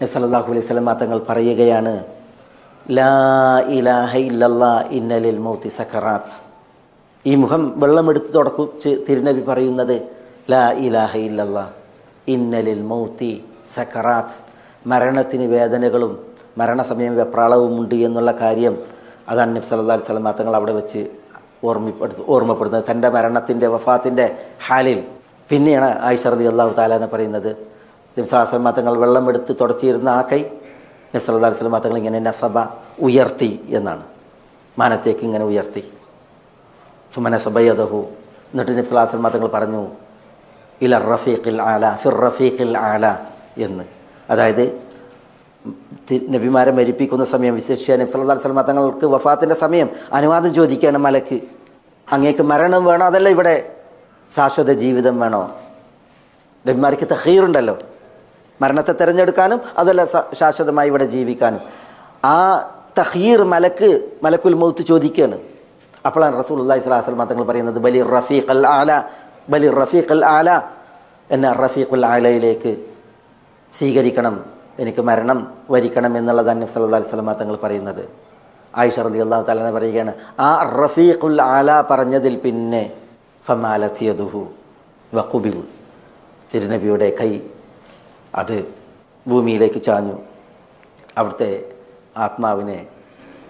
നബി സല്ലല്ലാഹു അലൈഹി വസല്ലം തങ്ങൾ പറയുകയാണ് ലാ ഇലാഹ ഇല്ലല്ലാ സക്കറാത്ത് ഈ മുഖം വെള്ളമെടുത്ത് തുടക്കു തിരുനബി പറയുന്നത് ലാ ഇലാഹ ഇല്ലല്ലാ ഇന്നലിൽ മൗത്തി സക്കറാത്ത് മരണത്തിന് വേദനകളും മരണസമയം വെപ്രാളവും ഉണ്ട് എന്നുള്ള കാര്യം അതാണ് നബ്സ് അല്ലാ വസല്ലം തങ്ങൾ അവിടെ വെച്ച് ഓർമ്മപ്പെടുത്തു ഓർമ്മപ്പെടുന്നത്. തന്റെ മരണത്തിന്റെ വഫാത്തിന്റെ ഹാലിൽ. പിന്നെയാണ് ആയിഷ റളി അള്ളാഹു താലാന്ന് പറയുന്നത് നബ്സാസ്ലം തങ്ങൾ വെള്ളമെടുത്ത് തുടച്ചിരുന്ന ആ കൈ നബ്സല്ലാ വസ്ലം തങ്ങൾ ഇങ്ങനെ നസബ ഉയർത്തി എന്നാണ്. മാനത്തേക്ക് ഇങ്ങനെ ഉയർത്തി. സുമനസബയദഹു എന്നിട്ട് നബ്സലാസ്ലം തങ്ങൾ പറഞ്ഞു ഇല റഫീഖിൽ ആല ഫിർ റഫീഖിൽ ആല എന്ന്. അതായത് നബിമാരെ മരിപ്പിക്കുന്ന സമയം വിശേഷിച്ച നബി വസല്ലം തങ്ങൾക്ക് വഫാത്തിന്റെ സമയം അനുവാദം ചോദിക്കുകയാണ് മലക്ക്. അങ്ങേക്ക് മരണം വേണോ? അതല്ല ഇവിടെ ശാശ്വത ജീവിതം വേണോ? നബിമാർക്ക് തഹീറുണ്ടല്ലോ മരണത്തെ തിരഞ്ഞെടുക്കാനും അതല്ല ശാശ്വതമായി ഇവിടെ ജീവിക്കാനും. ആ തഹീർ മലക്ക് മലക്കുൽ മൗത്ത് ചോദിക്കുകയാണ് അപ്പോഴാണ് റസൂൽ അള്ളാഹി സ്വലാസ്ലം തങ്ങൾ പറയുന്നത് ബലി റഫീഖ് അൽ ആല ബലി റഫീഖ് അൽ ആല എന്നെ റഫീഖുൽ ആലയിലേക്ക് സ്വീകരിക്കണം എനിക്ക് മരണം വരിക്കണം എന്നുള്ളതാണ് നബി സല്ലല്ലാഹു അലൈഹി വസല്ലം തങ്ങൾ പറയുന്നത്. ആയിഷ അലി അള്ളാഹു തലനെ പറയുകയാണ് ആ റഫീഖുൽ ആല പറഞ്ഞതിൽ പിന്നെ ഫമാലത്തിയതുഹു വഖുബിൽ തിരുനബിയുടെ കൈ അത് ഭൂമിയിലേക്ക് ചാഞ്ഞു. അവിടുത്തെ ആത്മാവിനെ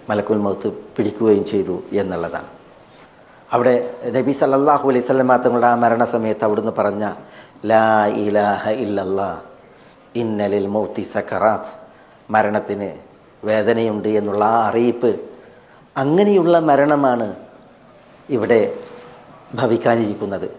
മലക്കുൽ മൗത്ത് പിടിക്കുകയും ചെയ്തു എന്നുള്ളതാണ്. അവിടെ നബി സല്ലാഹു അലൈഹി സ്വലം തങ്ങളുടെ ആ മരണസമയത്ത് അവിടുന്ന് പറഞ്ഞ ലാ ഇലാഹ ഇല്ലല്ലാ ഇന്നലിൽ മൗത്തി സക്കറാത്ത് മരണത്തിന് വേദനയുണ്ട് എന്നുള്ള ആ അറിയിപ്പ് അങ്ങനെയുള്ള മരണമാണ് ഇവിടെ ഭവിക്കാനിരിക്കുന്നത്.